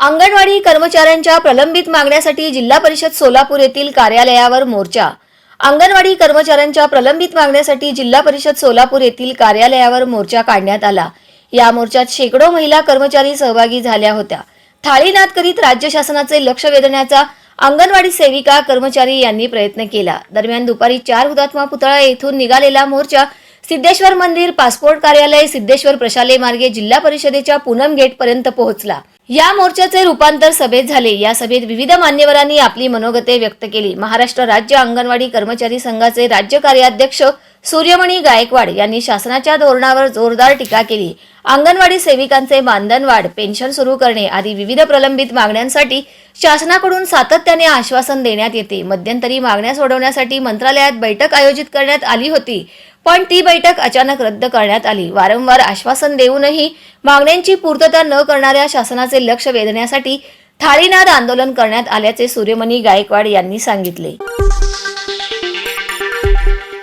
अंगणवाडी कर्मचाऱ्यांच्या प्रलंबित मागण्यासाठी जिल्हा परिषद सोलापूर येथील कार्यालयावर मोर्चा. अंगणवाडी कर्मचाऱ्यांच्या प्रलंबित मागण्यासाठी जिल्हा परिषद सोलापूर येथील कार्यालयावर मोर्चा काढण्यात आला. या मोर्चात शेकडो महिला कर्मचारी सहभागी झाल्या होत्या. थाळीनाद करीत राज्य शासनाचे लक्ष वेधण्याचा अंगणवाडी सेविका कर्मचारी यांनी प्रयत्न केला. दरम्यान दुपारी चार हुतात्मा पुतळा येथून निघालेला मोर्चा सिद्धेश्वर मंदिर पासपोर्ट कार्यालय सिद्धेश्वर प्रशाले मार्गे जिल्हा परिषदेच्या पूनम गेट पर्यंत पोहोचला. या मोर्चाचे रूपांतर सभेत झाले. या सभेत विविध मान्यवरांनी आपली मनोगते व्यक्त केली. महाराष्ट्र राज्य अंगणवाडी कर्मचारी संघाचे राज्य कार्याध्यक्ष सूर्यमणी गायकवाड यांनी शासनाच्या धोरणावर जोरदार टीका केली. अंगणवाडी सेविकांचे मानधनवाढ पेन्शन सुरू करणे आदी विविध प्रलंबित मागण्यांसाठी शासनाकडून सातत्याने आश्वासन देण्यात येते. मध्यंतरी मागण्या सोडवण्यासाठी मंत्रालयात बैठक आयोजित करण्यात आली होती पण ती बैठक अचानक रद्द करण्यात आली. वारंवार आश्वासन देऊनही मागण्यांची पूर्तता न करणाऱ्या शासनाचे लक्ष वेधण्यासाठी थाळीनाद आंदोलन करण्यात आल्याचे सूर्यमणी गायकवाड यांनी सांगितले.